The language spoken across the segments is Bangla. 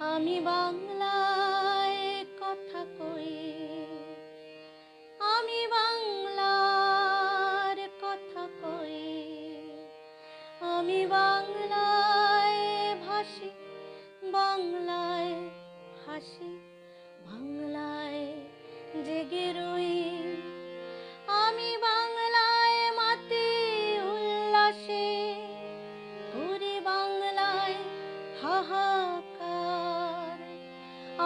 আমি বাংলায় কথা কই। আমি বাংলার কথা কই। আমি বাংলায় ভাসি, বাংলায় হাসি, বাংলায় জেগে রই। আমি বাংলায় মাতি উল্লাসে করি বাংলায় হাহাকার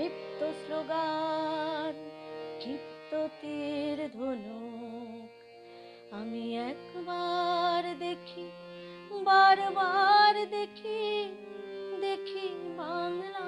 দৃপ্ত স্লোগান ক্ষিপ্ত তীর ধনুক। আমি একবার দেখি বারবার দেখি দেখি মুখ